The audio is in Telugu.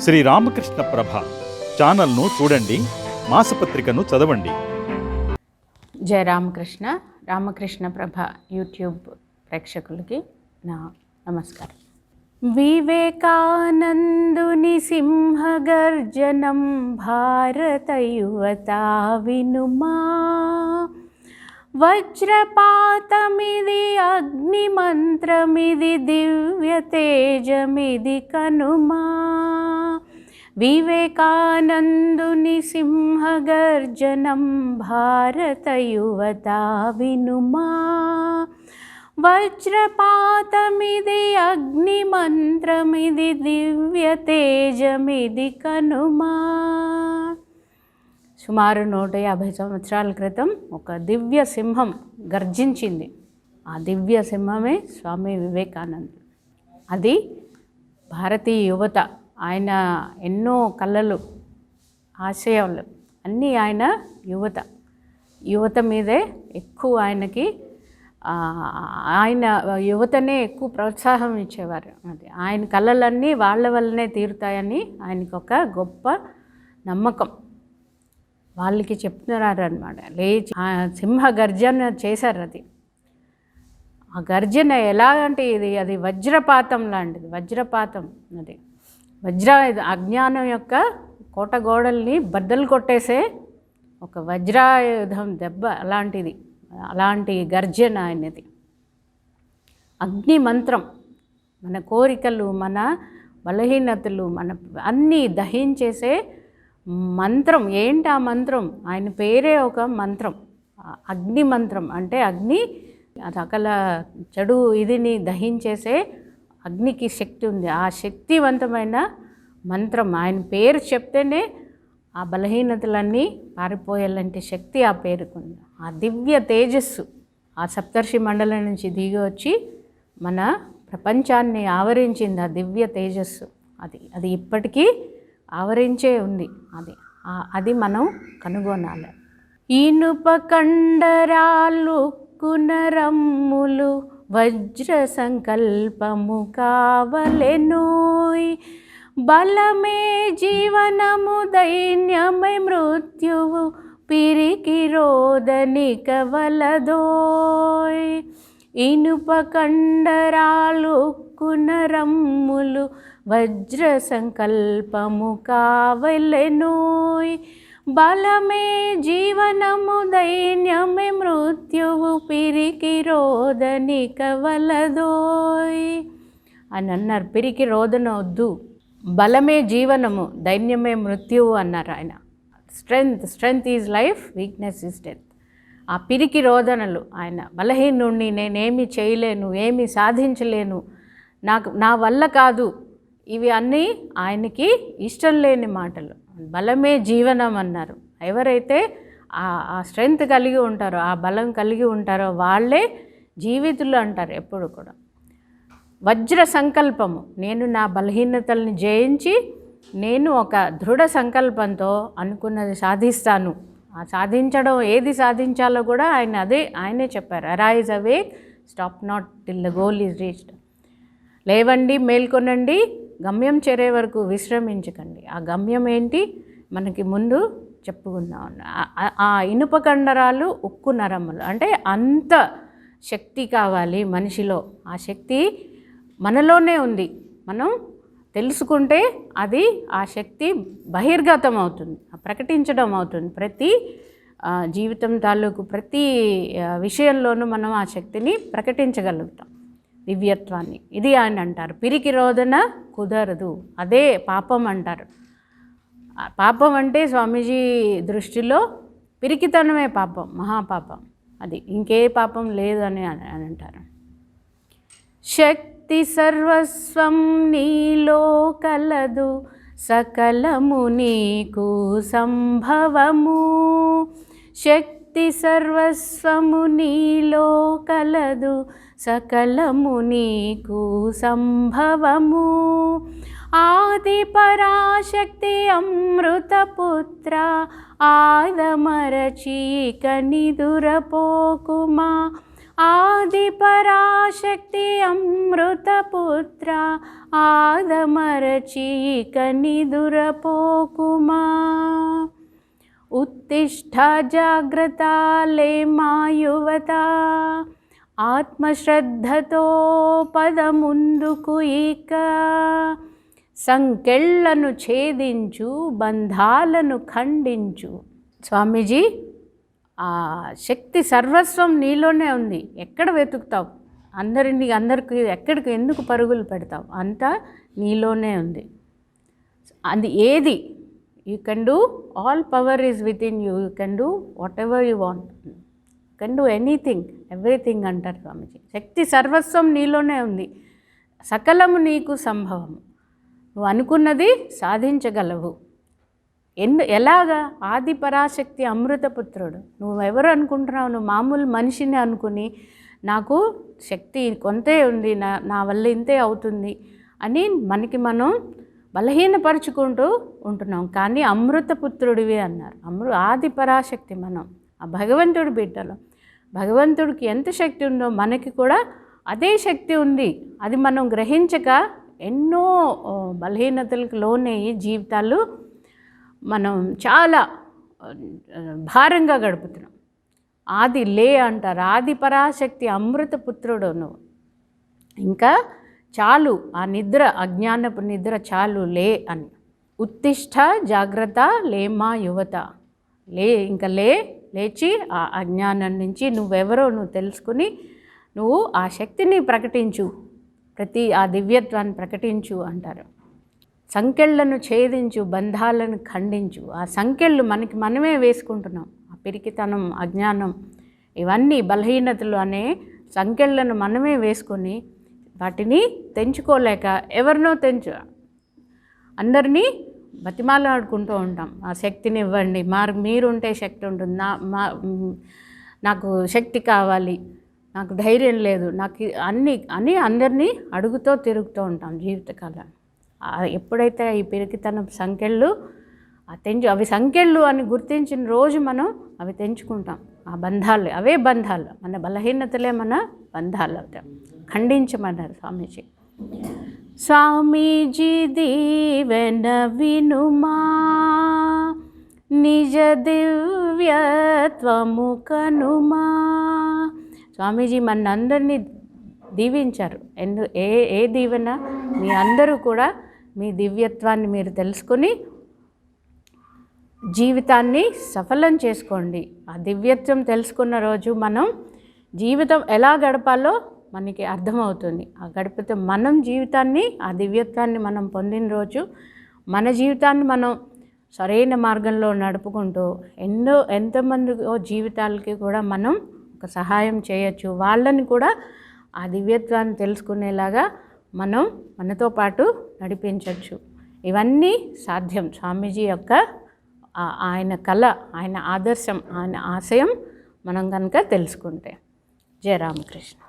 శ్రీ రామకృష్ణ ప్రభ ఛానల్ను చూడండి మాసపత్రికను చదవండి. జయ రామకృష్ణ రామకృష్ణ ప్రభ యూట్యూబ్ ప్రేక్షకులకి నా నమస్కారం. వివేకానందుని సింహగర్జనం భారత యువత వినుమా? వజ్రపాతమిది అగ్నిమంత్రమిది దివ్య తేజమిది కనుమా. వివేకానందుని సింహగర్జనం భారత యువత వినుమా. వజ్రపాతమిది అగ్నిమంత్రమిది దివ్య తేజమిది కనుమా. సుమారు నూట యాభై సంవత్సరాల క్రితం ఒక దివ్య సింహం గర్జించింది. ఆ దివ్య సింహమే స్వామి వివేకానంద్ అది భారతీయ యువత ఆయన ఎన్నో కళలు ఆశయాలు అన్నీ ఆయన యువత. యువత మీదే ఎక్కువ ఆయనకి ఆయన యువతనే ఎక్కువ ప్రోత్సాహం ఇచ్చేవారు. అది ఆయన కళలన్నీ వాళ్ళ వల్లనే తీరుతాయని ఆయనకు ఒక గొప్ప నమ్మకం. వాళ్ళకి చెప్తున్నారు అనమాట లేచి ఆ సింహ గర్జన చేశారు అది. ఆ గర్జన ఎలాగంటే ఇది అది వజ్రపాతం లాంటిది వజ్రపాతం అది. వజ్ర అజ్ఞానం యొక్క కోట గోడల్ని బద్దలు కొట్టేసే ఒక వజ్రాయుధం దెబ్బ అలాంటిది అలాంటి గర్జన అనేది. అగ్ని మంత్రం మన కోరికలు మన బలహీనతలు మన అన్నీ దహించేసే మంత్రం ఏంటి ఆ మంత్రం? ఆయన పేరే ఒక మంత్రం. అగ్ని మంత్రం అంటే అగ్ని సకల చెడు ఇదిని దహించేసే అగ్నికి శక్తి ఉంది. ఆ శక్తివంతమైన మంత్రం ఆయన పేరు చెప్తేనే ఆ బలహీనతలన్నీ పారిపోయేలాంటి శక్తి ఆ పేరుకుంది ఆ దివ్య తేజస్సు ఆ సప్తర్షి మండలం నుంచి దిగి వచ్చి మన ప్రపంచాన్ని ఆవరించింది ఆ దివ్య తేజస్సు. అది అది ఇప్పటికీ ఆవరించే ఉంది. అది అది మనం కనుగొనాలి. ఇనుప కండరాలు కునరమ్ములు వజ్ర సంకల్పము కావలెనోయ్. బలమే జీవనము దైన్యమై మృత్యువు పిరికి రోదని కవలదోయ్. ఇనుప కండరాలు కునరమ్ములు వజ్ర సంకల్పము కావలెనోయ్. బలమే జీవనము దైన్యమే మృత్యువు పిరికి రోదని కవలదోయ్. అని అన్నారు పిరికి రోదన వద్దు. బలమే జీవనము దైన్యమే మృత్యువు అన్నారు ఆయన. Strength strength is life weakness is death ఆ పిరికి రోదనలు ఆయన. బలహీనుణ్ణి నేనేమి చేయలేను ఏమి సాధించలేను నాకు నా వల్ల కాదు. ఇవి అన్నీ ఆయనకి ఇష్టం లేని మాటలు. బలమే జీవనం అన్నారు. ఎవరైతే ఆ ఆ స్ట్రెంగ్త్ కలిగి ఉంటారో ఆ బలం కలిగి ఉంటారో వాళ్ళే జీవితులు అంటారు ఎప్పుడు కూడా. వజ్ర సంకల్పము. నేను నా బలహీనతల్ని జయించి నేను ఒక దృఢ సంకల్పంతో అనుకున్నది సాధిస్తాను. ఆ సాధించడం ఏది సాధించాలో కూడా ఆయన అదే ఆయనే చెప్పారు. Arise awake stop not till the goal is reached లేవండి మేల్కొనండి గమ్యం చేరే వరకు విశ్రమించకండి. ఆ గమ్యం ఏంటి? మనకి ముందు చెప్పుకుందాం. ఆ- ఇనుప కండరాలు ఉక్కు నరములు. అంటే అంత శక్తి కావాలి మనిషిలో. ఆ శక్తి మనలోనే ఉంది. మనం తెలుసుకుంటే అది ఆ శక్తి బహిర్గతం అవుతుంది. ప్రకటించడం అవుతుంది. ప్రతి జీవితం తాలూకు ప్రతి విషయంలోనూ మనం ఆ శక్తిని ప్రకటించగలుగుతాం. దివ్యత్వాన్ని. ఇది ఆయన అంటారు. పిరికి రోదన కుదరదు. అదే పాపం అంటారు. పాపం అంటే స్వామీజీ దృష్టిలో పిరికితనమే పాపం మహాపాపం. అది ఇంకే పాపం లేదు అని అని అని అంటారు. శక్తి సర్వస్వం నీలో కలదు. సకలము నీకు సంభవము. శక్తి సర్వస్వము నీలో కలదు. సకలము నీకు సంభవము. ఆది పరాశక్తి అమృతపుత్ర ఆదమరచి కనిదురపోకుమా ఆది పరాశక్తి అమృతపుత్ర ఆదమరచి కనిదురపోకుమా ఉత్తిష్ట జాగ్రత్త లే మా యువత ఆత్మశ్రద్ధతో పదముందుకు ఇక సంకెళ్ళను ఛేదించు బంధాలను ఖండించు. స్వామీజీ ఆ శక్తి సర్వస్వం నీలోనే ఉంది. ఎక్కడ వెతుకుతావు? అందరిని అందరికి ఎక్కడికి ఎందుకు పరుగులు పెడతావు? అంతా నీలోనే ఉంది. అది ఏది? You can do all power is within you you can do whatever you want can do anything everything అంటారు స్వామీజీ. శక్తి సర్వస్వం నీలోనే ఉంది. సకలము నీకు సంభవము. నువ్వు అనుకున్నది సాధించగలవు. ఎందు ఎలాగా? ఆది పరాశక్తి అమృతపుత్రుడు నువ్వు ఎవరు అనుకుంటున్నావు? నువ్వు మామూలు మనిషిని అనుకుని నాకు శక్తి కొంతే ఉంది నా నా వల్ల ఇంతే అవుతుంది అని మనకి మనం బలహీనపరుచుకుంటూ ఉంటున్నాం. కానీ అమృతపుత్రుడివి అన్నారు. అమృ ఆది పరాశక్తి మనం. ఆ భగవంతుడి బిడ్డలు. భగవంతుడికి ఎంత శక్తి ఉందో మనకి కూడా అదే శక్తి ఉంది. అది మనం గ్రహించక ఎన్నో బలహీనతలకు లోనయ్యి జీవితాలు మనం చాలా భారంగా గడుపుతున్నాం. ఆది లే అంటారు. ఆది పరాశక్తి అమృతపుత్రుడు నువ్వు. ఇంకా చాలు ఆ నిద్ర అజ్ఞానపు నిద్ర చాలు లే అని. ఉత్తిష్ట జాగ్రత్త లేమా యువత. లే ఇంకా లే లేచి ఆ అజ్ఞానం నుంచి నువ్వెవరో నువ్వు తెలుసుకుని నువ్వు ఆ శక్తిని ప్రకటించు. ప్రతి ఆ దివ్యత్వాన్ని ప్రకటించు అంటారు. సంకెళ్ళను ఛేదించు బంధాలను ఖండించు. ఆ సంకెళ్ళు మనకి మనమే వేసుకుంటున్నాం. ఆ పిరికితనం అజ్ఞానం ఇవన్నీ బలహీనతలు అనే సంకెళ్ళను మనమే వేసుకొని వాటిని తెంచుకోలేక ఎవరినో తెంచు. అందరినీ బతిమాలాడుకుంటూ ఉంటాం. ఆ శక్తిని ఇవ్వండి. మా మీరుంటే శక్తి ఉంటుంది. నా మా నాకు శక్తి కావాలి. నాకు ధైర్యం లేదు. నాకు అన్ని అని అందరినీ అడుగుతూ తిరుగుతూ ఉంటాం జీవితకాలం. ఎప్పుడైతే ఈ పెరుగుతన సంఖ్యలు ఆ తెంచు అవి సంఖ్యలు అని గుర్తించిన రోజు మనం అవి తెంచుకుంటాం. ఆ బంధాలు అవే బంధాలు. మన బలహీనతలే మన బంధాలు అవుతాయి. ఖండించమన్నారు స్వామీజీ. స్వామీజీ దీవెన వినుమా. నిజ దివ్యత్వము కనుమా. స్వామీజీ మనందరినీ దీవించారు. ఎందు ఏ ఏ దీవెన? మీ అందరూ కూడా మీ దివ్యత్వాన్ని మీరు తెలుసుకొని జీవితాన్ని సఫలం చేసుకోండి. ఆ దివ్యత్వం తెలుసుకున్న రోజు మనం జీవితం ఎలా గడపాలో మనకి అర్థమవుతుంది. ఆ గడిపితే మనం జీవితాన్ని ఆ దివ్యత్వాన్ని మనం పొందిన రోజు మన జీవితాన్ని మనం సరైన మార్గంలో నడుపుకుంటూ ఎన్నో ఎంతమంది జీవితాలకి కూడా మనం ఒక సహాయం చేయొచ్చు. వాళ్ళని కూడా ఆ దివ్యత్వాన్ని తెలుసుకునేలాగా మనం మనతో పాటు నడిపించవచ్చు ఇవన్నీ సాధ్యం. స్వామీజీ యొక్క ఆయన కళ ఆయన ఆదర్శం ఆయన ఆశయం మనం కనుక తెలుసుకుంటే. జయ రామకృష్ణ.